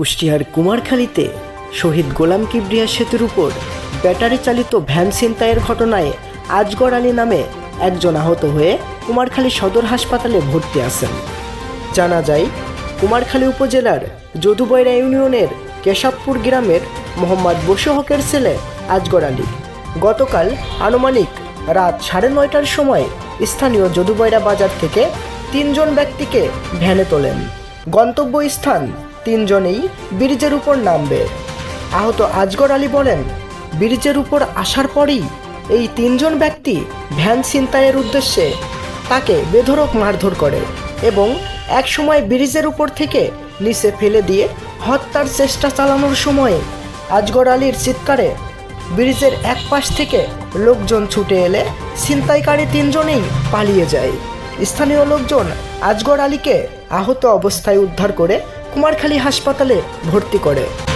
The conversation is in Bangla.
কুষ্টিয়ার কুমারখালীতে শহীদ গোলাম কিবরিয়া সেতুর উপর ব্যাটারি চালিত ভ্যান ছিনতাইয়ের ঘটনায় আজগর আলী নামে একজন আহত হয়ে কুমারখালী সদর হাসপাতালে ভর্তি আছেন। জানা যায়, কুমারখালী উপজেলার যদুবৈরা ইউনিয়নের কেশবপুর গ্রামের মোহাম্মদ বসু হকের ছেলে আজগর আলী। গতকাল আনুমানিক রাত সাড়ে নয়টার সময় স্থানীয় যদুবৈরা বাজার থেকে তিনজন ব্যক্তিকে ভ্যানে তোলেন। গন্তব্যস্থান তিনজনেই ব্রিজের উপর নামবে। আহত আজগর আলী বলেন, ব্রিজের উপর আসার পরেই এই তিনজন ব্যক্তি ভ্যান ছিনতাইয়ের উদ্দেশ্যে তাকে বেধড়ক মারধর করে এবং একসময় ব্রিজের উপর থেকে নিচে ফেলে দিয়ে হত্যার চেষ্টা চালানোর সময়ে আজগর আলীর চিৎকারে ব্রিজের এক পাশ থেকে লোকজন ছুটে এলে ছিনতাইকারী তিনজনেই পালিয়ে যায়। স্থানীয় লোকজন আজগর আলীকে আহত অবস্থায় উদ্ধার করে কুমারখালী হাসপাতালে ভর্তি করে।